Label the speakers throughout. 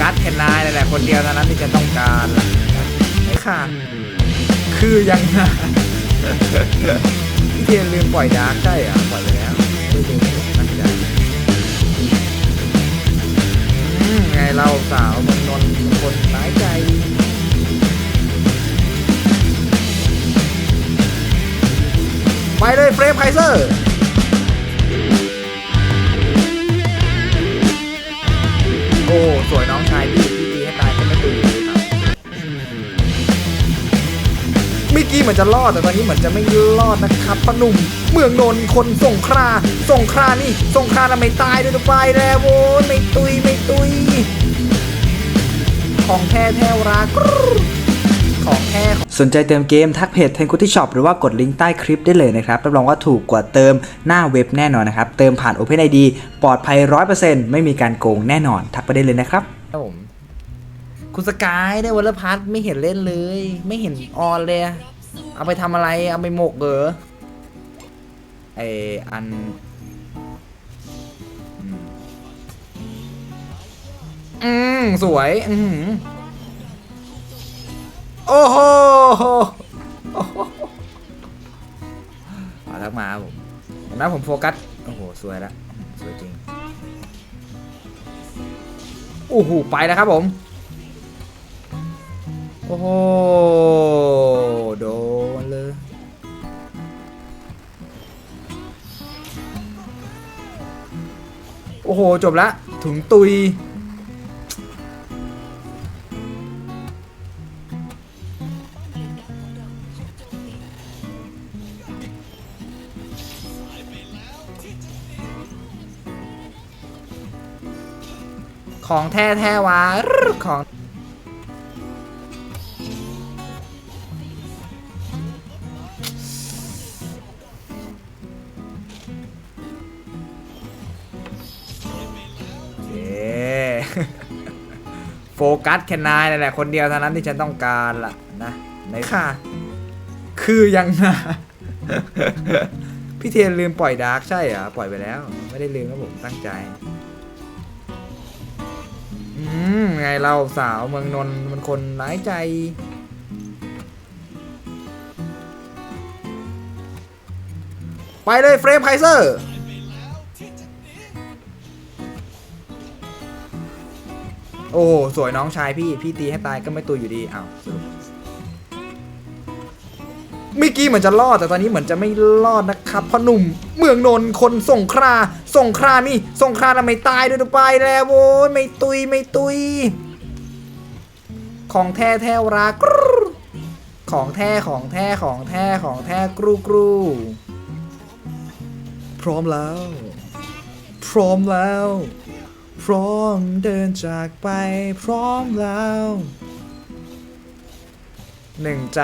Speaker 1: กัสแค่นายนั่นแหละคนเดียวเท่านั้นที่จะต้องการล่ะไม่ค่ะคือยังไงพี่เทียนลืมปล่อยดาร์กใช่เหรอปล่อยไปแล้วไม่ลืมตั้งใจอืมไงเราสาวเมืองนนท์คนร้ายใจไปเลยเฟรมไคเซอร์ กี้เหมือนจะรอดแต่ตอนนี้เหมือนจะไม่รอดนะครับพอหนุ่มเมืองนนท์คนส่งคราส่งครานี่ส่งคราแล้วไม่ตายด้วยนะไปแล้วโว้ยไม่ตุยไม่ตุย ของแท้แท้รักของแท้ของ
Speaker 2: สนใจเติมเกมทักเพจ t e n k u t i Shop หรือว่ากดลิงก์ใต้คลิปได้เลยนะครับรับรองว่าถูกกว่าเติมหน้าเว็บแน่นอนนะครับ เติมผ่าน OpenID ปลอดภัย 100%ไม่มีการโกงแน่นอน ทักไปได้เลยนะครับ
Speaker 1: ครับผมคุณสกายได้วันละพัทไม่เห็นเล่นเลย ไม่เห็นออนเลยอะ เอาไปทำอะไร เอาไปหมกเหรอไออันอืมสวย อืมโอ้โหโอ้โหเอาทักมาครับผมเห็นไหมผมโฟกัส โอ้โห สวยแล้ว สวยจริง โอ้โห ไปแล้วครับผม โอ้โหโดนเลย โอ้โห จบละถึงตุย ของแท้แท้วะของ โฟกัสแค่นายนั่นแหละคนเดียวเท่านั้นที่ฉันต้องการล่ะนะไหนค่ะ คือยังไงพี่เทียนลืมปล่อยดาร์กใช่เหรอปล่อยไปแล้ว ไม่ได้ลืมครับผมตั้งใจอืมไงเราสาวเมืองนนท์มันคนร้ายใจ ไปเลยเฟรมไคเซอร์ โอ้สวยน้องชายพี่พี่ตีให้ตายก็ไม่ตุยอยู่ดีอ้าวเมื่อกี้เหมือนจะรอดแต่ตอนนี้เหมือนจะไม่รอดนะครับพ่อหนุ่มเมืองนนท์คนส่งคราส่งครานี่ส่งคราแล้วไม่ตายด้วยไปแล้วโว้ยไม่ตุยไม่ตุย ของแท้แท้รักรูของแท้ของแท้ของแท้ของแท้กรูกรูพร้อมแล้ว พร้อมแล้ว ร้อมเดินจากไปพร้อมแล้วหนึ่งใจ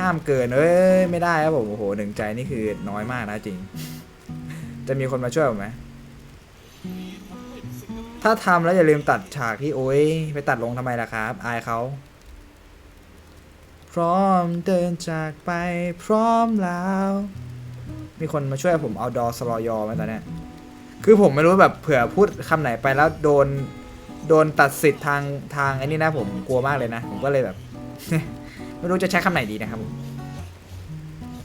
Speaker 1: ห้ามเกินเอ้ยไม่ได้ครับผมโอ้โหหนึ่งใจนี่คือน้อยมากนะจริง จะมีคนมาช่วยผมไหมถ้าทำแล้วอย่าลืมตัดฉากที่โอ้ยไปตัดลงทำไมล่ะครับ อายเขาพร้อมเดินจากไปพร้อมแล้ว มีคนมาช่วยผมเอาดอสลอยอไหมตอนเนี้ย คือผมไม่รู้แบบเผื่อพูดคำไหนไปแล้วโดนโดนตัดสิทธิ์ทางทางไอ้นี่นะผมกลัวมากเลยนะ ผมก็เลยแบบ ไม่รู้จะใช้คำไหนดีนะครับผม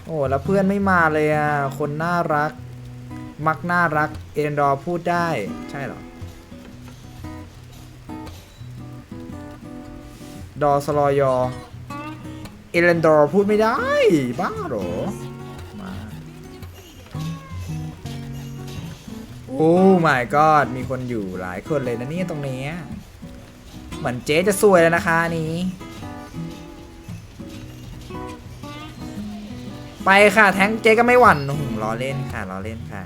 Speaker 1: โอ้แล้วเพื่อนไม่มาเลยอะคนน่ารัก มักน่ารักเอ็นดอร์พูดได้ใช่เหรอ ดอสลอยอเอเลนดอร์พูดไม่ได้ บ้าเหรอ โอ้ my god มีคนอยู่หลายคนเลยนะเนี่ยตรงเนี้ยเหมือนเจ๊จะซวยแล้วนะคะนี้ ไปค่ะแท้งเจ๊ก็ไม่หวั่นโอ้โหล้อเล่นค่ะล้อเล่นค่ะ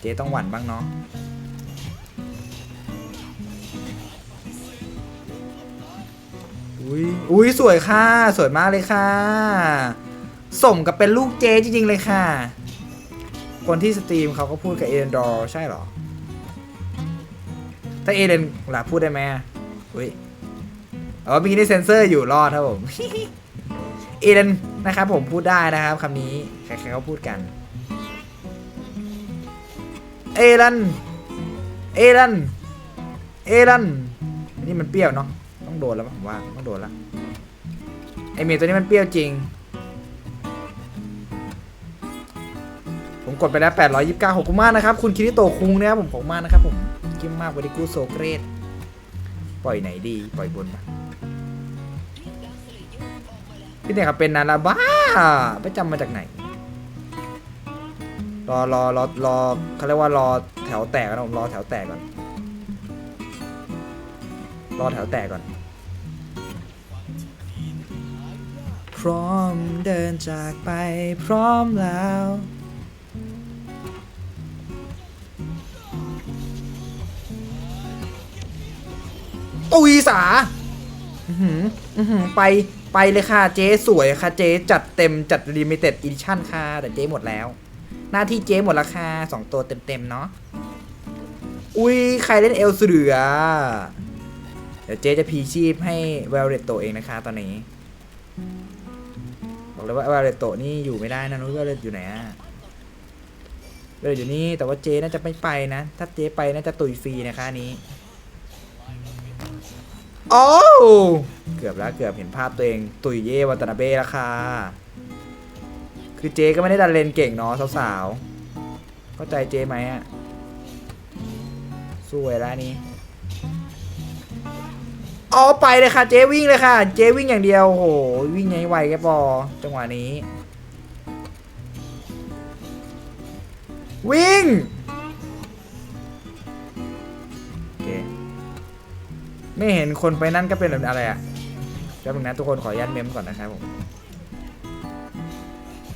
Speaker 1: เจ๊ต้องหวั่นบ้างเนาะอุ้ยอุ้ยสวยค่ะ สวยมากเลยค่ะ สมกับเป็นลูกเจ๊จริงๆเลยค่ะ คนที่สตรีมเขาก็พูดกับเอเลนดอร์ใช่เหรอ ถ้าเอเลนล่ะพูดได้ไหมอุ้ยอ๋อมื่อกี้นี่เซนเซอร์อยู่รอดครับผมเอเลนนะครับผมพูดได้นะครับคำนี้ใครๆเขาพูดกัน เอเลนเอเลนเอเลนนี่มันเปรี้ยวเนาะต้องโดนแล้วผมว่าต้องโดนละไอเมย์ตัวนี้มันเปรี้ยวจริง ผมกดไปแล้ว 829ขอบคุณมากนะครับ คุณคิริโตคุงนะครับผมขอบคุณมากนะครับผมกิ้มมากวันนี้กูโซเกรด ปล่อยไหนดี ปล่อยบนปะพี่เนี่ยครับเป็นนาราบ้าไปจำมาจากไหน รอรอรอรอเขาเรียกว่ารอแถวแตกนะผมรอแถวแตกก่อน รอแถวแตกก่อน พร้อมเดินจากไปพร้อมแล้ว อุยสาอือหือไปไปเลยค่ะเจ๊สวยค่ะเจ๊จัดเต็มจัดลิมิเต็ดอีดิชั่นค่ะ แต่เจ๊หมดแล้ว หน้าที่เจ๊หมดราคาสองตัวเต็มๆเนาะอุ้ยใครเล่นเอลเสือ เดี๋ยวเจ๊จะพีชีพให้เวลเรตโตเองนะคะตอนนี้ บอกเลยว่าเวลเรตโตนี่อยู่ไม่ได้นะนุ้ยเวลเรตอยู่ไหนอะเวลเรตอยู่นี่แต่ว่าเจ๊น่าจะไม่ไปนะ ถ้าเจ๊ไปน่าจะตุยฟรีนะคะนี้ โอ้เกือบแล้วเกือบเห็นภาพตัวเอง ตุยเย่วัตนาเบ้แล้วค่ะคือเจ๊ก็ไม่ได้ดันเลนเก่งเนาะสาวๆเข้าใจเจ๊ไหมอะสวยแล้วนี้เอาไปเลยค่ะ เจ๊วิ่งเลยค่ะ เจ๊วิ่งอย่างเดียวโหวิ่งไงไวแค่พอจังหวะนี้ วิ่งโอเค ไม่เห็นคนไปนั่นก็เป็นแบบอะไรอะแป๊บนึงนะทุกคนขออนุญาตเมมก่อนนะครับผม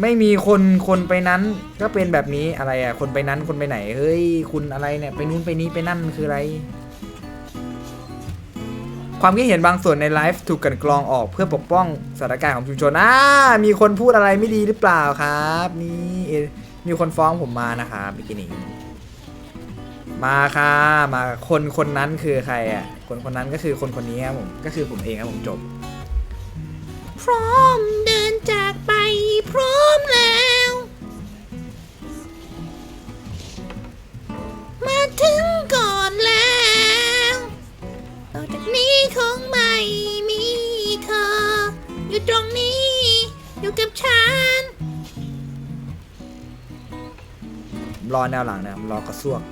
Speaker 1: ไม่มีคนคนไปนั้นก็เป็นแบบนี้อะไรอะคนไปนั้นคนไปไหนเฮ้ยคุณอะไรเนี่ยไปนู้นไปนี้ไปนั่นคืออะไร ความคิดเห็นบางส่วนในไลฟ์ถูกกลันกรองออกเพื่อปกป้องสถานการณ์ของชุมชนอ่ามีคนพูดอะไรไม่ดีหรือเปล่าครับ นี่มีคนฟ้องผมมานะครับบิกินี่ มาค่ะ มาคนคนนั้นคือใครอะ คนคนนั้นก็คือคนคนนี้ครับผม ก็คือผมเองครับผมจบ
Speaker 3: พร้อมเดินจากไปพร้อมแล้ว มาถึงก่อนแล้วต่อจากนี้คงไม่มีเธอ อยู่ตรงนี้ อยู่กับฉัน
Speaker 1: ผมรอแนวหลังนะผมรอกระซวก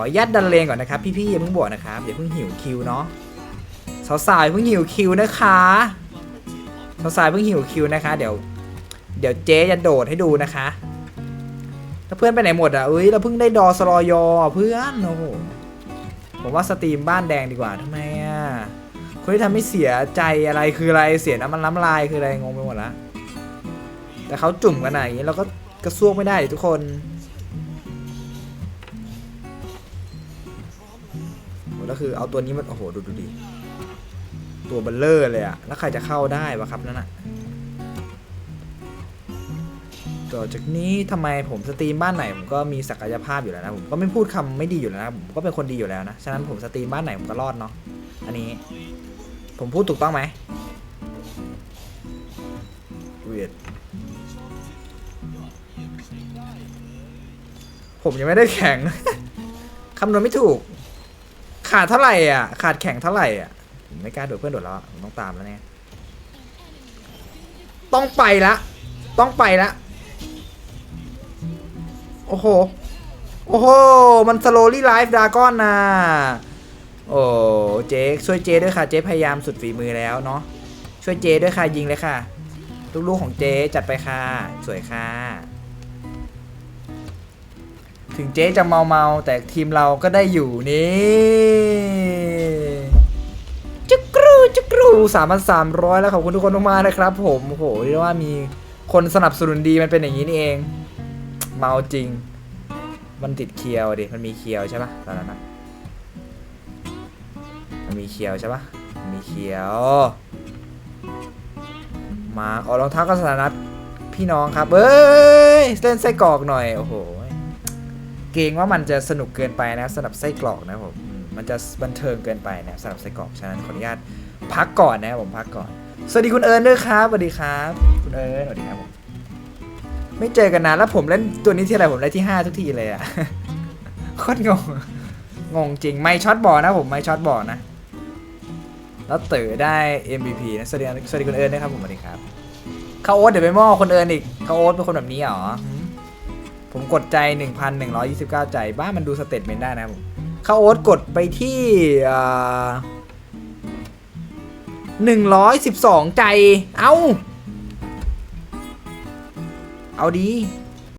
Speaker 1: ขอยัดดันเลงก่อนนะครับ พี่ๆอย่าเพิ่งบวกนะครับอย่าเพิ่งหิวคิวเนาะสาวๆเพิ่งหิวคิวนะคะสาวๆเพิ่งหิวคิวนะคะ เดี๋ยว เดี๋ยวเจ๊จะโดดให้ดูนะคะถ้าเพื่อนไปไหนหมดอะเอ้ยเราเพิ่งได้ดอสลอยอเพื่อนโอ้โหผมว่าสตรีมบ้านแดงดีกว่าทำไมอะคนที่ทำให้เสียใจอะไรคืออะไรเสียน้ำมันน้ำลายคืออะไรงงไปหมดละแต่เขาจุ่มกันอะอย่างนี้เราก็กระซวกไม่ได้ทุกคน แล้วคือเอาตัวนี้มันโอ้โหดูดูดิตัวเบลเลอร์เลยอะแล้วใครจะเข้าได้วะครับนั่นอะต่อจากนี้ทำไมผมสตรีมบ้านไหนผมก็มีศักยภาพอยู่แล้วนะผมก็ไม่พูดคำไม่ดีอยู่แล้วนะผมก็เป็นคนดีอยู่แล้วนะฉะนั้นผมสตรีมบ้านไหนผมก็รอดเนาะอันนี้ ผมพูดถูกต้องไหมเวียดผมยังไม่ได้แข่งคำนวณไม่ถูก ขาดเท่าไหร่อะ ขาดแข่งเท่าไหร่อะผมไม่กล้าโดดเพื่อนโดดแล้วผมต้องตามแล้วเนี่ยต้องไปละ ต้องไปละ โอ้โห โอ้โห มันสโลลี่ไลฟ์ดากอนนะโอ้เจ๊ช่วยเจ๊ด้วยค่ะ เจ๊พยายามสุดฝีมือแล้วเนาะ ช่วยเจ๊ด้วยค่ะ ยิงเลยค่ะ ลูกๆของเจ๊จัดไปค่ะ สวยค่ะ ถึงเจ๊จะเมาเมาแต่ทีมเราก็ได้อยู่นี่จุกรูจุกรูสามพันสามร้อยแล้วขอบคุณทุกคนมากๆนะครับ ผมโหเรียกว่ามีคนสนับสนุนดีมันเป็นอย่างนี้นี่เอง เมาจริง มันติดเคียวดิมันมีเคียวใช่ปะตอนนั้นนะมันมีเคียวใช่ปะมันมีเคียว มาออกรองเท้ากับสถานพี่น้องครับเอ้ยเล่นไส้กรอกหน่อยโอ้โห เกรงว่ามันจะสนุกเกินไปนะสำหรับไส้กรอกนะผมมันจะบันเทิงเกินไปนะสำหรับไส้กรอกฉะนั้นขออนุญาตพักก่อนนะผมพักก่อน สวัสดีคุณเอิญด้วยครับสวัสดีครับ คุณเอิญสวัสดีครับผมไม่เจอกันนานแล้วผมเล่นตัวนี้ที่อะไรผมได้ที่ 5 ทุกทีเลยอะโคตรงงงงจริงไม่ช็อตบอลนะผมไม่ช็อตบอลนะ แล้วเต๋อได้ MVP นะสวัสดีสวัสดีคุณเอิญด้วยครับผมสวัสดีครับเข้าโอ๊ตเดี๋ยวไปมอคนเอิญอีกเข้าโอ๊ตเป็นคนแบบนี้เหรอ ผมกดใจ 1,129 ใจบ้ามันดูสเตตเมนต์ได้นะครับผมเข้าโอ๊ตกดไปที่หนึ่งร้อยสิบสองใจ เอา เอาดี